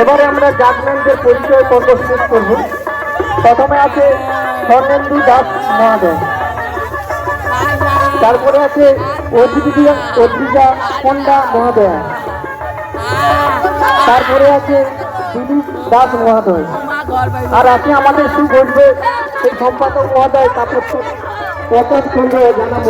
এবারে আমরা জাজমেন্টের পরিচয় পর্ব শেষ করব। প্রথমে আছে স্বর্ণেন্দু দাস মহোদয়। তারপরে আছে অদ্রিজা অদ্রিজা পণ্ডা মহোদয়। তারপরে আছে দিলীপ দাস মহোদয়। আর আছে আমাদের সুগঠবে সেই সম্পাদক মহোদয় তারপর প্রকাশ চন্দ্র জানাব।